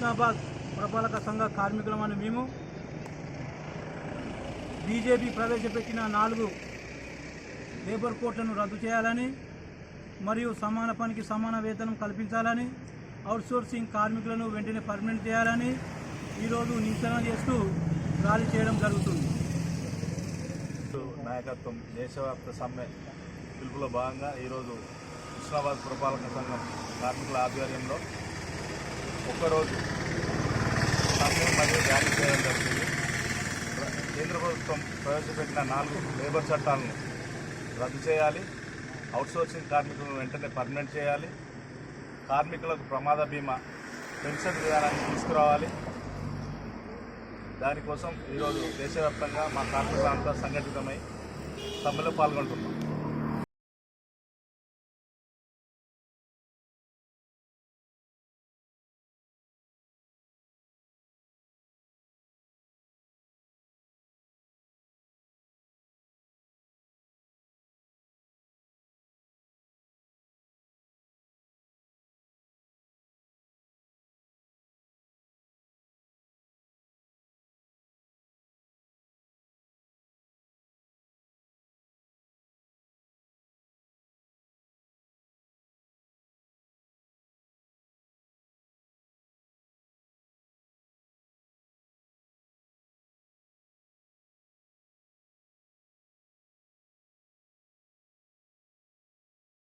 హుస్నాబాద్ పురపాలక సంఘ కార్మికులమని మేము బీజేపీ ప్రవేశపెట్టిన నాలుగు లేబర్ కోట్లను రద్దు చేయాలని మరియు సమాన పనికి సమాన వేతనం కల్పించాలని అవుట్సోర్సింగ్ కార్మికులను వెంటనే పర్మనెంట్ చేయాలని ఈరోజు నిరసన చేస్తూ ర్యాలీ చేయడం జరుగుతుంది. నాయకత్వం దేశవ్యాప్త సమ్మె పిలుపులో భాగంగా ఈరోజు హుస్నాబాద్ పురపాలక సంఘం కార్మికుల ఆధ్వర్యంలో ఒక్కరోజు సమయం మరియు ర్యాలీ చేయడం జరుగుతుంది కేంద్ర ప్రభుత్వం ప్రవేశపెట్టిన నాలుగు లేబర్ చట్టాలను రద్దు చేయాలి. అవుట్సోర్సింగ్ కార్మికులను వెంటనే పర్మనెంట్ చేయాలి. కార్మికులకు ప్రమాద బీమా పెన్షన్ విధానాన్ని తీసుకురావాలి. దానికోసం ఈరోజు దేశవ్యాప్తంగా మా కార్మికులంతా సంఘటితమై సమ్మెలో పాల్గొంటున్నాం.